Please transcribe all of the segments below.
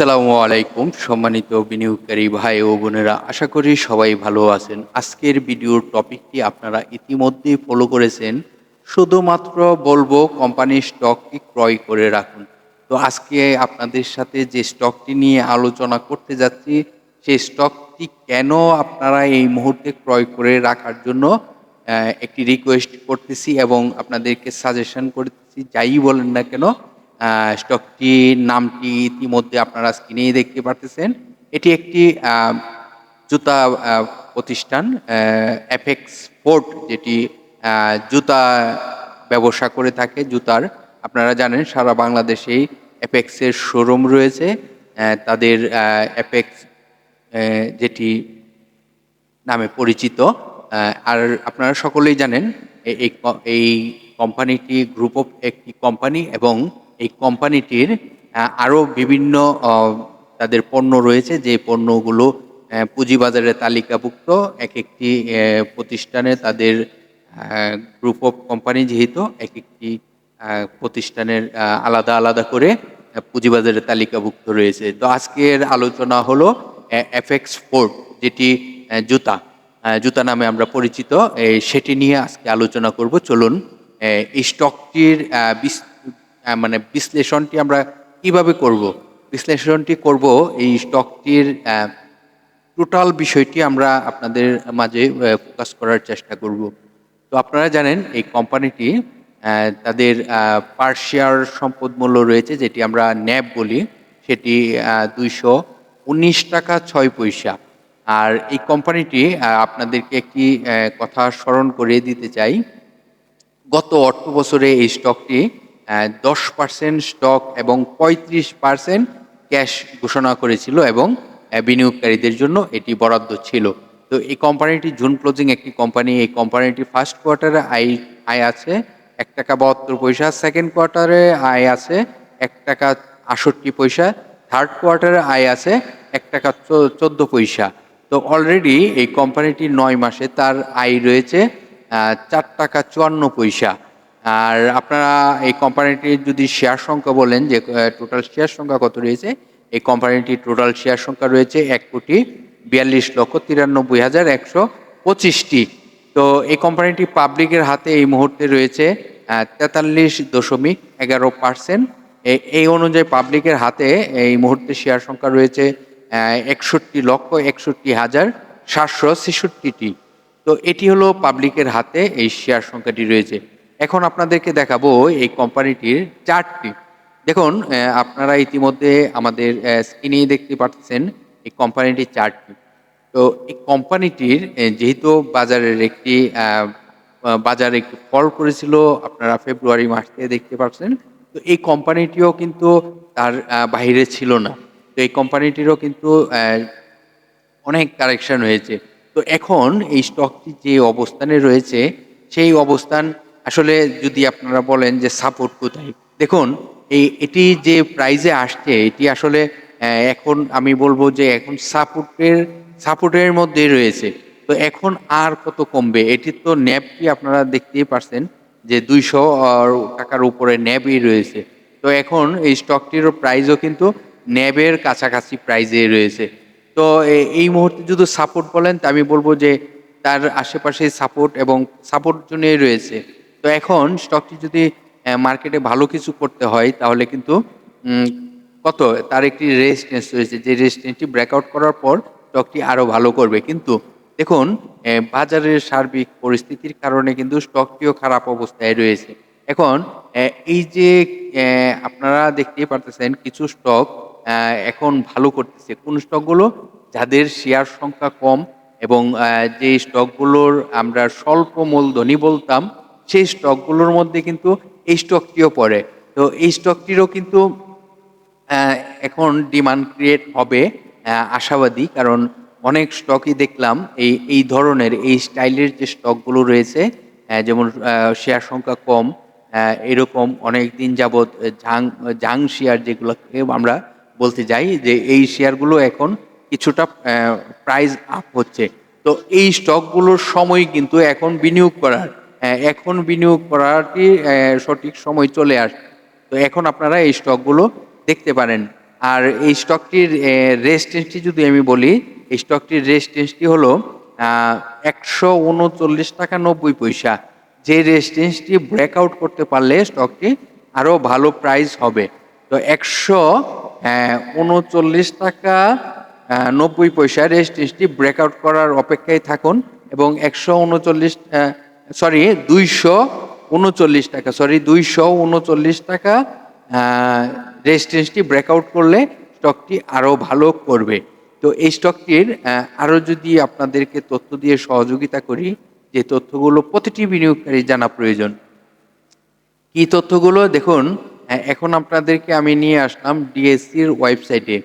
আসসালামু আলাইকুম, সম্মানিত বিনিয়োগকারী ভাই ও বোনেরা। আশা করি সবাই ভালো আছেন। আজকের ভিডিওর টপিকটি আপনারা ইতিমধ্যেই ফলো করেছেন। শুধুমাত্র বলব কোম্পানির স্টকটি ক্রয় করে রাখুন। তো আজকে আপনাদের সাথে যে স্টকটি নিয়ে আলোচনা করতে যাচ্ছি, সেই স্টকটি কেন আপনারা এই মুহূর্তে ক্রয় করে রাখার জন্য একটি রিকোয়েস্ট করতেছি এবং আপনাদেরকে সাজেশন করতেছি, যাই বলেন না কেন স্টকটির নামটি ইতিমধ্যে আপনারা স্ক্রিনেই দেখতে পারতেছেন। এটি একটি জুতা প্রতিষ্ঠান এফেক্স ফোর্ট যেটি জুতা ব্যবসা করে থাকে, জুতার। আপনারা জানেন সারা বাংলাদেশেই অ্যাপেক্সের শোরুম রয়েছে। তাদের অ্যাপেক্স যেটি নামে পরিচিত। আর আপনারা সকলেই জানেন এই এই কোম্পানিটি গ্রুপ অফ একটি কোম্পানি এবং এই কোম্পানিটির আরও বিভিন্ন তাদের পণ্য রয়েছে যে পণ্যগুলো পুঁজিবাজারে তালিকাভুক্ত। এক একটি প্রতিষ্ঠানে তাদের গ্রুপ অফ কোম্পানি যেহেতু এক একটি প্রতিষ্ঠানের আলাদা আলাদা করে পুঁজিবাজারে তালিকাভুক্ত রয়েছে। তো আজকের আলোচনা হলো এফএক্স ফোর্ড যেটি জুতা। জুতা নামে আমরা পরিচিত সেটি নিয়ে আজকে আলোচনা করব। চলুন এই স্টকটির আহ, বিস- আহ, মানে বিশ্লেষণটি আমরা কীভাবে করব? বিশ্লেষণটি করব এই স্টকটির টোটাল বিষয়টি আমরা আপনাদের মাঝে ফোকাস করার চেষ্টা করব। তো আপনারা জানেন, এই কোম্পানিটি তাদের পার শেয়ার সম্পদ মূল্য রয়েছে, যেটি আমরা ন্যাব বলি, সেটি দুইশো উনিশ টাকা ছয় পয়সা। আর এই কোম্পানিটি আপনাদেরকে একটি কথা স্মরণ করিয়ে দিতে চাই। গত অর্থ বছরে এই স্টকটি দশ পার্সেন্ট স্টক এবং পঁয়ত্রিশ পার্সেন্ট ক্যাশ ঘোষণা করেছিল এবং বিনিয়োগকারীদের জন্য এটি বরাদ্দ ছিল। তো এই কোম্পানিটি জুন ক্লোজিং একটি কোম্পানি এই কোম্পানিটি ফার্স্ট কোয়ার্টারে আয় আয় আছে এক টাকা বাহাত্তর পয়সা সেকেন্ড কোয়ার্টারে আয় আছে এক টাকা আষট্টি পয়সা থার্ড কোয়ার্টারে আয় আছে এক টাকা চোদ্দ পয়সা। তো অলরেডি এই কোম্পানিটি নয় মাসে তার আয় রয়েছে চার টাকা চুয়ান্ন পয়সা। আর আপনারা এই কোম্পানিটির যদি শেয়ার সংখ্যা বলেন যে টোটাল শেয়ার সংখ্যা কত রয়েছে, এই কোম্পানিটির টোটাল শেয়ার সংখ্যা রয়েছে এক কোটি বিয়াল্লিশ লক্ষ তিরানব্বই হাজার একশো পঁচিশটি। তো এই কোম্পানিটি পাবলিকের হাতে এই মুহূর্তে রয়েছে তেতাল্লিশ দশমিক এগারো পার্সেন্ট এই অনুযায়ী পাবলিকের হাতে এই মুহূর্তে শেয়ার সংখ্যা রয়েছে একষট্টি লক্ষ একষট্টি হাজার সাতশো ছেষট্টিটি। তো এটি হলো পাবলিকের হাতে এই শেয়ার সংখ্যাটি রয়েছে। এখন আপনাদেরকে দেখাবো এই কোম্পানিটির চার্টটি দেখুন আপনারা ইতিমধ্যে আমাদের স্ক্রিনেই দেখতে পাচ্ছেন এই কোম্পানিটির চার্টটি তো এই কোম্পানিটির যেহেতু বাজারের একটি বাজারে একটি ফল করেছিল, আপনারা ফেব্রুয়ারি মাস থেকে দেখতে পাচ্ছেন, তো এই কোম্পানিটিও কিন্তু তার বাইরে ছিল না। তো এই কোম্পানিটিরও কিন্তু অনেক কারেকশন হয়েছে। তো এখন এই স্টকটি যে অবস্থানে রয়েছে, সেই অবস্থান আসলে যদি আপনারা বলেন যে সাপোর্ট কোথায়? দেখুন, এই, এটি যে প্রাইজে আসছে, এটি আসলে এখন আমি বলব যে এখন সাপোর্টের সাপোর্টের মধ্যে রয়েছে। তো এখন আর কত কমবে? এটি তো ন্যাবটি আপনারা দেখতেই পারছেন যে দুইশো টাকার উপরে ন্যাবই রয়েছে। তো এখন এই স্টকটিরও প্রাইসও কিন্তু ন্যাবের কাছাকাছি প্রাইজে রয়েছে। তো এই মুহূর্তে যদি সাপোর্ট বলেন, তা আমি বলব যে তার আশেপাশে সাপোর্ট এবং সাপোর্ট জন্যই রয়েছে। তো এখন স্টকটি যদি মার্কেটে ভালো কিছু করতে হয়, তাহলে কিন্তু কত? তার একটি রেজিস্ট্যান্স রয়েছে। যে রেজিস্ট্যান্সটি ব্রেকআউট করার পর স্টকটি আরও ভালো করবে। কিন্তু দেখুন বাজারের সার্বিক পরিস্থিতির কারণে কিন্তু স্টকটিও খারাপ অবস্থায় রয়েছে। এখন এই যে আপনারা দেখতেই পারতেছেন কিছু স্টক এখন ভালো করতেছে। কোন স্টকগুলো যাদের শেয়ার সংখ্যা কম এবং যে স্টকগুলোর আমরা স্বল্প মূলধনী বলতাম সেই স্টকগুলোর মধ্যে কিন্তু এই স্টকটিও পড়ে। তো এই স্টকটিরও কিন্তু এখন ডিমান্ড ক্রিয়েট হবে আশাবাদী। কারণ অনেক স্টকই দেখলাম এই এই ধরনের, এই স্টাইলের যে স্টকগুলো রয়েছে যেমন শেয়ার সংখ্যা কম এরকম অনেক দিন যাবৎ ঝাং ঝাং শেয়ার যেগুলোকে আমরা বলতে যাই, যে এই শেয়ারগুলো এখন কিছুটা প্রাইস আপ হচ্ছে। তো এই স্টকগুলোর সময় কিন্তু এখন বিনিয়োগ করার এখন বিনিয়োগ আহ, সঠিক সময় চলে আসে তো এখন আপনারা এই স্টকগুলো দেখতে পারেন। আর এই স্টকটির রেজিস্ট্যান্সটি যদি আমি বলি এই স্টকটির রেজিস্ট্যান্সটি হলো একশো উনচল্লিশ টাকা নব্বই পয়সা। যে রেজিস্ট্যান্সটি ব্রেকআউট করতে পারলে স্টকটি আরও ভালো প্রাইস হবে। তো একশো উনচল্লিশ টাকা নব্বই পয়সা রেজিস্ট্যান্সটি ব্রেকআউট করার অপেক্ষায় থাকুন এবং একশো উনচল্লিশ সরি দুইশো উনচল্লিশ টাকা। সরি দুইশো উনচল্লিশ টাকা রেজিস্ট্যান্সটি ব্রেকআউট করলে স্টকটি আরও ভালো করবে। তো এই স্টকটির আরও যদি আপনাদেরকে তথ্য দিয়ে সহযোগিতা করি, যে তথ্যগুলো প্রতিটি বিনিয়োগকারী জানা প্রয়োজন। কি তথ্যগুলো? দেখুন এখন আপনাদেরকে আমি নিয়ে আসলাম ডিএসসির ওয়েবসাইটে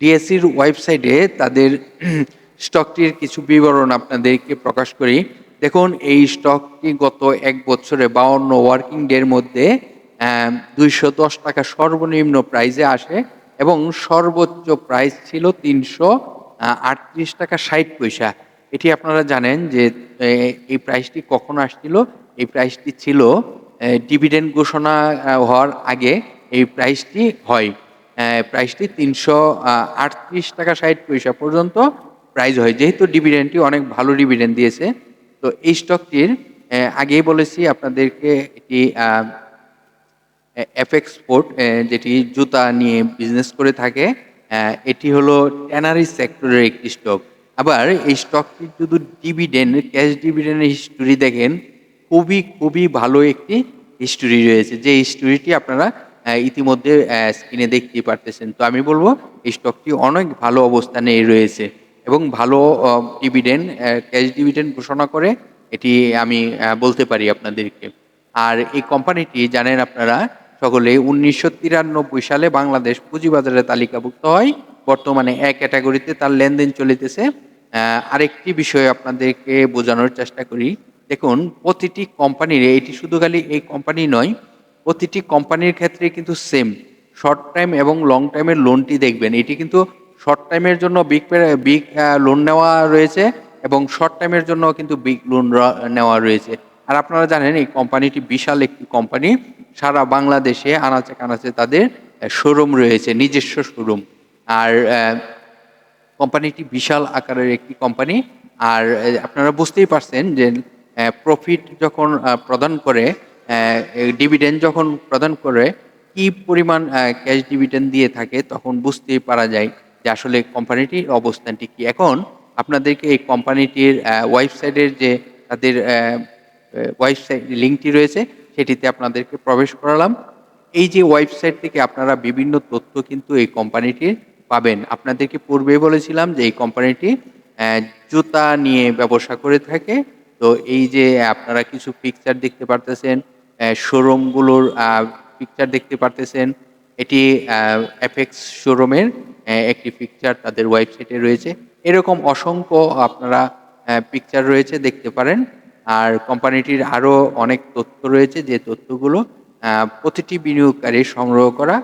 ডিএসসির ওয়েবসাইটে তাদের স্টকটির কিছু বিবরণ আপনাদেরকে প্রকাশ করি। দেখুন, এই স্টকটি গত এক বছরে বাউন্ন ওয়ার্কিং ডের মধ্যে দুইশো দশ টাকা সর্বনিম্ন প্রাইজে আসে এবং সর্বোচ্চ প্রাইস ছিল তিনশো আটত্রিশ টাকা ষাট পয়সা। এটি আপনারা জানেন যে এই প্রাইসটি কখন আসছিল? এই প্রাইসটি ছিল ডিভিডেন্ড ঘোষণা হওয়ার আগে এই প্রাইসটি হয়। প্রাইসটি তিনশো আটত্রিশ টাকা ষাট পয়সা পর্যন্ত প্রাইস হয়। যেহেতু ডিভিডেন্ডটি অনেক ভালো ডিভিডেন্ড দিয়েছে তো এই স্টকটির আগেই বলেছি আপনাদেরকে এটি আহ, এফএক্স স্পোর্ট যেটি জুতা নিয়ে বিজনেস করে থাকে এটি হলো ট্যানারি সেক্টরের একটি স্টক আবার এই স্টকটির যদি ডিভিডেন্ড ক্যাশ ডিভিডেন্ডের হিস্টোরি দেখেন খুবই খুবই ভালো একটি হিস্টোরি রয়েছে। যে হিস্টোরিটি আপনারা ইতিমধ্যে স্ক্রিনে দেখতেই পারতেছেন। তো আমি বলব এই স্টকটি অনেক ভালো অবস্থানে রয়েছে। এবং ভালো ডিভিডেন্ড ক্যাশ ডিভিডেন্ড ঘোষণা করে এটি আমি বলতে পারি আপনাদেরকে। আর এই কোম্পানিটি জানেন আপনারা, সকলে উনিশশো তিরানব্বই সালে বাংলাদেশ পুঁজিবাজারে তালিকাভুক্ত হয়। বর্তমানে এক ক্যাটাগরিতে তার লেনদেন চলিতেছে। আরেকটি বিষয় আপনাদেরকে বোঝানোর চেষ্টা করি। দেখুন, প্রতিটি কোম্পানির এটি শুধু খালি এই কোম্পানি নয়, প্রতিটি কোম্পানির ক্ষেত্রে কিন্তু সেম শর্ট টাইম এবং লং টাইমের লোনটি দেখবেন, এটি কিন্তু শর্ট টাইমের জন্য বিগ বিগ লোন নেওয়া রয়েছে এবং শর্ট টাইমের জন্য কিন্তু বিগ লোন নেওয়া রয়েছে। আর আপনারা জানেন, এই কোম্পানিটি বিশাল একটি কোম্পানি সারা বাংলাদেশে আনাচে কানাচে তাদের শোরুম রয়েছে, নিজস্ব শোরুম আর কোম্পানিটি বিশাল আকারের একটি কোম্পানি আর আপনারা বুঝতেই পারছেন যে প্রফিট যখন প্রদান করে ডিভিডেন্ড যখন প্রদান করে, কি পরিমাণ ক্যাশ ডিভিডেন্ড দিয়ে থাকে তখন বুঝতেই পারা যায় যে আসলে কোম্পানিটির অবস্থানটি কি। এখন আপনাদেরকে এই কোম্পানিটির ওয়েবসাইটের যে তাদের ওয়েবসাইট লিঙ্কটি রয়েছে, সেটিতে আপনাদেরকে প্রবেশ করালাম। এই যে ওয়েবসাইট থেকে আপনারা বিভিন্ন তথ্য কিন্তু এই কোম্পানিটির পাবেন। আপনাদেরকে পূর্বে বলেছিলাম যে এই কোম্পানিটি জুতা নিয়ে ব্যবসা করে থাকে। তো এই যে আপনারা কিছু পিকচার দেখতে পারতেছেন শোরুমগুলোর পিকচার দেখতে পারতেছেন, এটি এফএক্স শোরুমের একটি পিকচার তাদের ওয়েবসাইটে রয়েছে। এরকম অসংখ্য আপনারা পিকচার রয়েছে, দেখতে পারেন। আর কোম্পানিটির আরও অনেক তথ্য রয়েছে যে তথ্যগুলো প্রতিটি বিনিয়োগকারী সংগ্রহ করা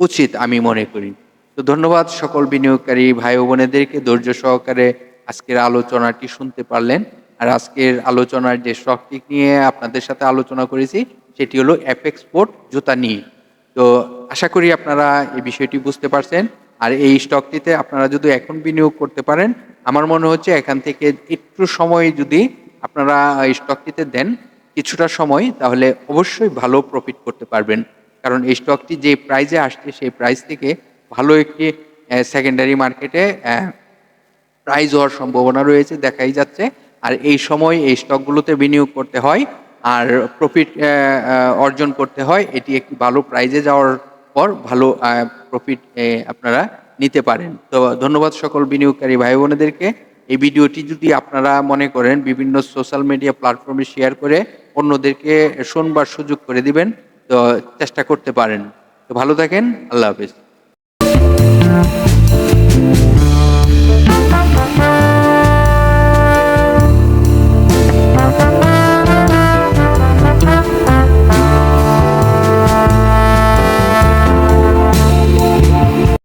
উচিত আমি মনে করি। তো ধন্যবাদ সকল বিনিয়োগকারী ভাই বোনেদেরকে ধৈর্য সহকারে আজকের আলোচনাটি শুনতে পারলেন। আর আজকের আলোচনার যে স্টকটি নিয়ে আপনাদের সাথে আলোচনা করেছি, সেটি হলো এফএক্স পোর্ট জুতা নিয়ে। তো আশা করি আপনারা এই বিষয়টি বুঝতে পারছেন। আর এই স্টকটিতে আপনারা যদি এখন বিনিয়োগ করতে পারেন, আমার মনে হচ্ছে এখান থেকে একটু সময় যদি আপনারা এই স্টকটিতে দেন কিছুটা সময়, তাহলে অবশ্যই ভালো প্রফিট করতে পারবেন। কারণ এই স্টকটি যে প্রাইজে আসছে, সেই প্রাইস থেকে ভালো একটি সেকেন্ডারি মার্কেটে প্রাইজ হওয়ার সম্ভাবনা রয়েছে, দেখাই যাচ্ছে। আর এই সময় এই স্টকগুলোতে বিনিয়োগ করতে হয়, আর প্রফিট অর্জন করতে হয়, এটি একটি ভালো প্রাইজে যাওয়ার পর ভালো প্রফিট আপনারা নিতে পারেন। তো ধন্যবাদ সকল বিনিয়োগকারী ভাই বোনেদেরকে এই ভিডিওটি যদি আপনারা মনে করেন, বিভিন্ন সোশ্যাল মিডিয়া প্ল্যাটফর্মে শেয়ার করে অন্যদেরকে শোনবার সুযোগ করে দিবেন, তো চেষ্টা করতে পারেন। তো ভালো থাকেন, আল্লাহ হাফেজ।